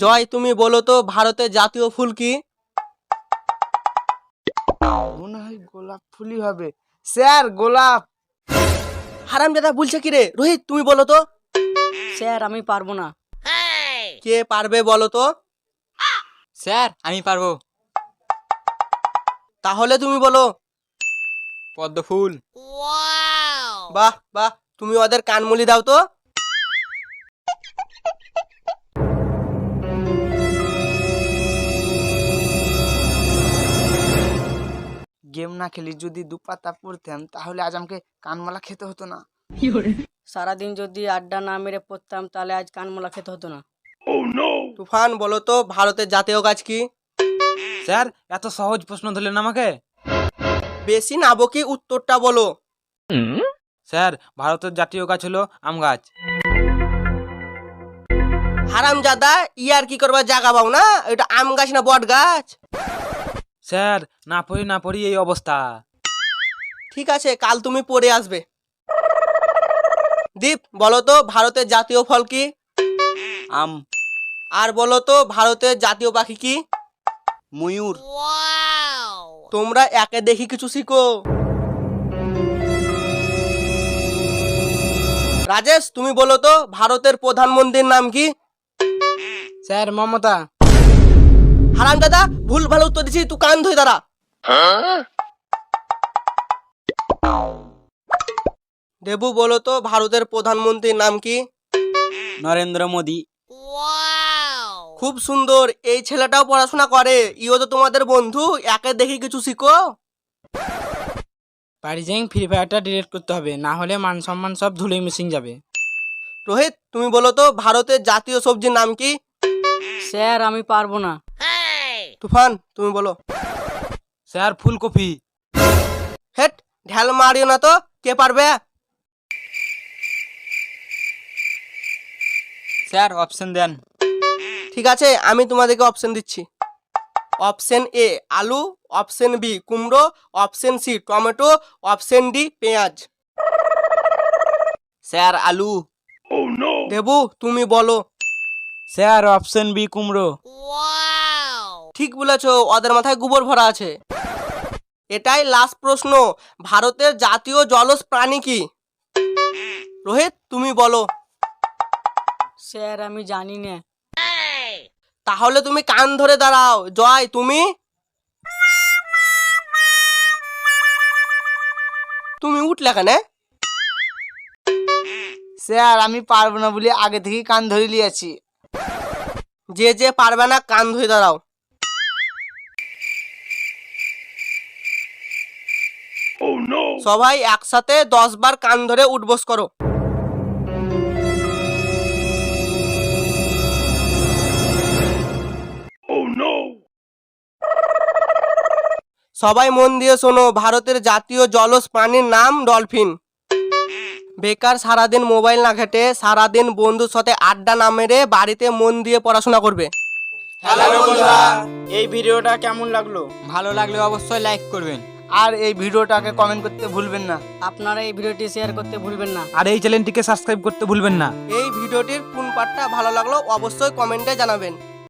জয় তুমি বলো তো ভারতের জাতীয় ফুল কি? মনে হয় গোলাপ ফুলই হবে। স্যার গোলাপ! হারাম দাদা বলছে কি রে? রোহিত তুমি বলো তো। স্যার আমি পারব না। কে পারবে বলো তো? স্যার আমি পারব। তাহলে তুমি বলো। পদ্ম ফুল। বাহ বাহ তুমি ওদের কানমুলি দাও তো। না খেলি যদি দু পাতা পড়তাম তাহলে আজ আমাকে কানমালা খেতে হতো না। সারাদিন যদি আড্ডা না মেরে পড়তাম তাহলে আজ কানমোলা খেতে হতো না। তুফান বলো তো ভারতের জাতীয় গাছ কি? স্যার এত সহজ প্রশ্ন ধরলেন আমাকে। বেশি নাবকি উত্তরটা বলো। স্যার ভারতের জাতীয় গাছ হলো আম গাছ। হারাম জাদা ইয়ার কি করবা জাগা পাও না? এটা আম গাছ না বট গাছ? স্যার না পড়ি না পড়ি এই অবস্থা। ঠিক আছে কাল তুমি পড়ে আসবে। দীপ বলো তো ভারতের জাতীয় ফল কি? আম। আর বলো তো ভারতের জাতীয় পাখি কি? ময়ূর। তোমরা একে দেখি কিছু শিখো। রাজেশ তুমি বলো তো ভারতের প্রধানমন্ত্রীর নাম কি? স্যার মমতা। হারাম দাদা ভুল ভালো উত্তর দিচ্ছি তুই কান ধুই দাঁড়া। দেবু বলো তো ভারতের প্রধানমন্ত্রীর নাম কি? নরেন্দ্র মোদি। খুব সুন্দর এই ছেলেটাও পড়াশোনা করে। ইও তো তোমাদের বন্ধু একে দেখি কিছু শিখো। বাড়ি যাই ফ্রি ফায়ারটা ডিলিট করতে হবে না হলে মান সম্মান সব ধুলে মিশিং যাবে। রোহিত তুমি বলো তো ভারতের জাতীয় সবজির নাম কি? স্যার আমি পারব না। তুফান তুমি বলো। স্যার ফুলকপি। হেট ঢ্যাল মারিও না তো কে পারবে? স্যার অপশন দেন। ঠিক আছে আমি তোমাদেরকে অপশন দিচ্ছি। অপশন এ আলু অপশন বি কুমড়ো option C tomato option D পেঁয়াজ। স্যার আলু। দেবু তুমি বলো। স্যার অপশন বি কুমড়ো। ঠিক বলেছ ওদের মাথায় গোবর ভরা আছে। এটাই লাস্ট প্রশ্ন ভারতের জাতীয় জলজ প্রাণী কি? রোহিত তুমি বলো। স্যার আমি জানি না। তাহলে তুমি কান ধরে দাঁড়াও। জয় তুমি? তুমি উঠলে কেন? স্যার আমি পারব না বলে আগে থেকেই কান ধরে লিয়েছি যে যে পারবে না কান ধরে দাঁড়াও। সবাই একসাথে দশ বার কান ধরে উঠবোস করো। সবাই মন দিয়ে শোনো ভারতের জাতীয় জলজ প্রাণীর নাম ডলফিন। বেকার সারাদিন মোবাইল না ঘেটে সারাদিন বন্ধুর সাথে আড্ডা না মেরে বাড়িতে মন দিয়ে পড়াশোনা করবে। এই ভিডিওটা কেমন লাগল? ভালো লাগলে অবশ্যই লাইক করবেন। আর এই ভিডিওটাকে কমেন্ট করতে ভুলবেন না। আপনারা এই ভিডিওটি শেয়ার করতে ভুলবেন না। আর এই চ্যানেলটিকে সাবস্ক্রাইব করতে ভুলবেন না। এই ভিডিওটির কোন পার্টটা ভালো লাগল অবশ্যই কমেন্টে জানাবেন।